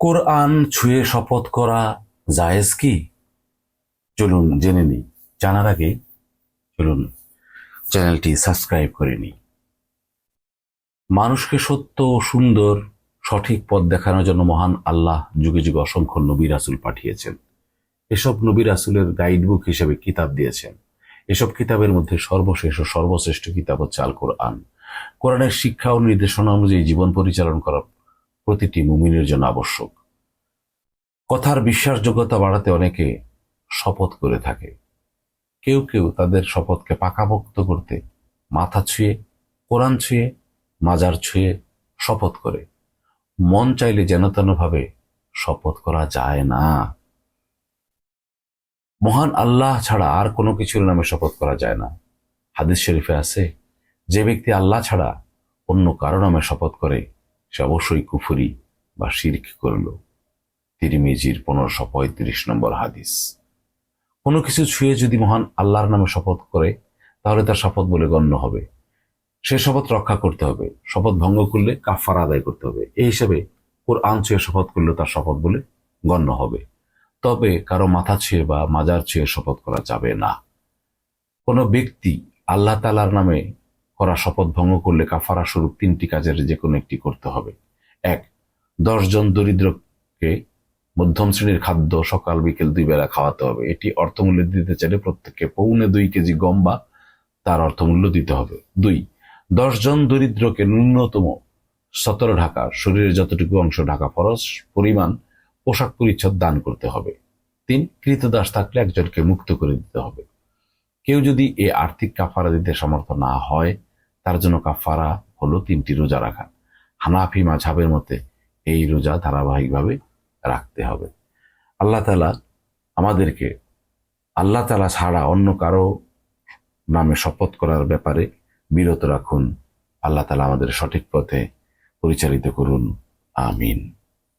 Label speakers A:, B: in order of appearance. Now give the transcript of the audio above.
A: কোরআন ছুঁয়ে শপথ করা জায়েজ কি? চলুন জেনে নিই। জানার আগে চলুন চ্যানেলটি সাবস্ক্রাইব করে নিই। মানুষকে সত্য ও সুন্দর সঠিক পথ দেখানোর জন্য মহান আল্লাহ যুগে যুগে অসংখ্য নবী রাসুল পাঠিয়েছেন। এসব নবী রাসুলের গাইডবুক হিসেবে কিতাব দিয়েছেন। এসব কিতাবের মধ্যে সর্বশেষ ও সর্বশ্রেষ্ঠ কিতাব হচ্ছে আল কোরআন কোরআনের শিক্ষা ও নির্দেশনা অনুযায়ী জীবন পরিচালন করা প্রতিটি মুমিনের জন্য আবশ্যক। কথার বিশ্বাসযোগ্যতা বাড়াতে অনেকে শপথ করে থাকে। কেউ কেউ তাদের শপথকে পাকাপোক্ত করতে মাথা ছুঁয়ে, কোরআন ছুঁয়ে, মাজার ছুঁয়ে শপথ করে। মন চাইলে যেন তেনভাবে শপথ করা যায় না। মহান আল্লাহ ছাড়া আর কোনো কিছুর নামে শপথ করা যায় না। হাদিস শরীফে আছে, যে ব্যক্তি আল্লাহ ছাড়া অন্য কারও নামে শপথ করে সে অবশ্যই কুফুরি বা শিরক করল। তিরিমিজির পনেরোশো পঁয়ত্রিশ নম্বর হাদিস। কোনো কিছু ছুঁয়ে যদি মহান আল্লাহর নামে শপথ করে, তাহলে তার শপথ বলে গণ্য হবে। সে শপথ রক্ষা করতে হবে। শপথ ভঙ্গ করলে কাফার আদায় করতে হবে। এই হিসেবে কোরআন ছুঁয়ে শপথ করলে তার শপথ বলে গণ্য হবে। তবে কারও মাথা ছুঁয়ে বা মাজার ছুঁয়ে শপথ করা যাবে না। কোনো ব্যক্তি আল্লাহ তালার নামে করা শপথ ভঙ্গ করলে কাফারা স্বরূপ তিনটি কাজের যে কোনো একটি করতে হবে। এক দশজন দরিদ্রকে মধ্যম শ্রেণির খাদ্য সকাল, বিকেল দুই বেলা খাওয়াতে হবে। এটি অর্থমূল্য দিতে চাইলে প্রত্যেককে পৌনে দুই কেজি গম বা তার অর্থমূল্য দিতে হবে। দুই দশজন দরিদ্রকে ন্যূনতম সতেরো ঢাকা, শরীরের যতটুকু অংশ ঢাকা ফরস পরিমাণ পোশাক পরিচ্ছদ দান করতে হবে। তিন, কৃতদাস থাকলে একজনকে মুক্ত করে দিতে হবে। কেউ যদি এ আর্থিক কাফারা দিতে সমর্থ না হয়, তার জন্য কাফারা হলো তিনটি রোজা রাখা। হানাফি মাঝাবের মতে এই রোজা ধারাবাহিকভাবে রাখতে হবে। আল্লাহ তালা আমাদেরকে, আল্লাহ তালা ছাড়া অন্য কারও নামে শপথ করার ব্যাপারে বিরত রাখুন। আল্লাহ তালা আমাদের সঠিক পথে পরিচালিত করুন। আমিন।